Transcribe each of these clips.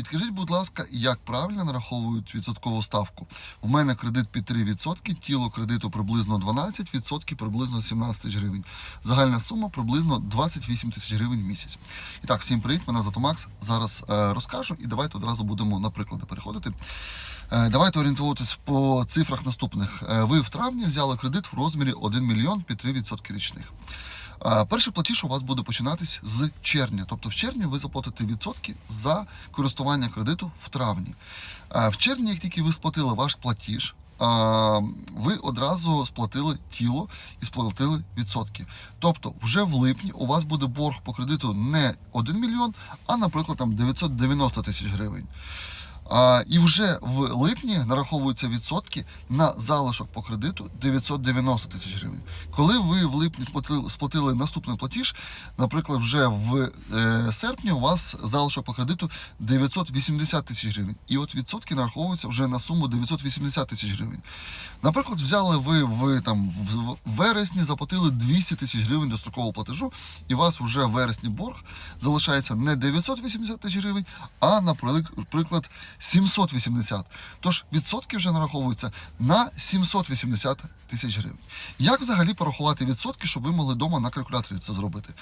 Підкажіть, будь ласка, як правильно нараховують відсоткову ставку? У мене кредит під 3%, тіло кредиту приблизно 12%, приблизно 17 тисяч гривень. Загальна сума приблизно 28 тисяч гривень в місяць. І так, всім привіт, мене звати Макс. Зараз е, розкажу і давайте одразу будемо на приклади переходити. Е, Давайте орієнтуватись по цифрах наступних. Е, Ви в травні взяли кредит в розмірі 1 мільйон під 3% річних. Перший платіж у вас буде починатись з червня. Тобто в червні ви заплатите відсотки за користування кредиту в травні. В червні, як тільки ви сплатили ваш платіж, ви одразу сплатили тіло і сплатили відсотки. Тобто, вже в липні у вас буде борг по кредиту не 1 мільйон, а, наприклад, там 990 тисяч гривень. І вже в липні нараховуються відсотки на залишок по кредиту 990 тисяч гривень. Коли ви в липні сплатили, сплатили наступний платіж, наприклад, вже в е, серпні у вас залишок по кредиту 980 тисяч гривень. І от відсотки нараховуються вже на суму 980 тисяч гривень. Наприклад, взяли ви в там в вересні, заплатили 200 тисяч гривень до строкового платежу, і у вас вже в вересні борг залишається не 980 тисяч гривень, а наприклад 780. Тож відсотки вже нараховуються на 780 тисяч гривень. Як взагалі порахувати відсотки, щоб ви могли вдома на калькуляторі це зробити?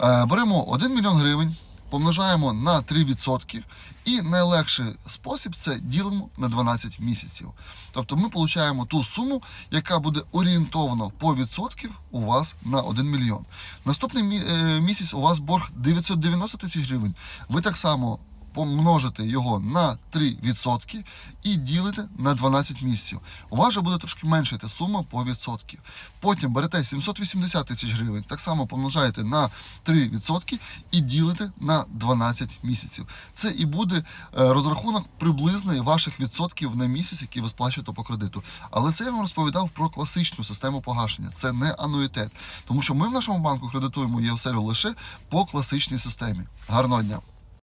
Е, беремо 1 мільйон гривень. Помножаємо на 3% і найлегший спосіб це ділимо на 12 місяців. Тобто ми отримуємо ту суму, яка буде орієнтовно по відсотків у вас на 1 мільйон. Наступний е, місяць у вас борг 990 тисяч гривень. Ви так само помножите його на 3% і ділите на 12 місяців. У вас вже буде трошки менша йти сума по відсотків. Потім берете 780 тисяч гривень, так само помножаєте на 3% і ділите на 12 місяців. Це і буде е, розрахунок приблизний ваших відсотків на місяць, які ви сплачуєте по кредиту. Але це я вам розповідав про класичну систему погашення. Це не ануїтет. Тому що ми в нашому банку кредитуємо ЄОСЕРу лише по класичній системі. Гарного дня!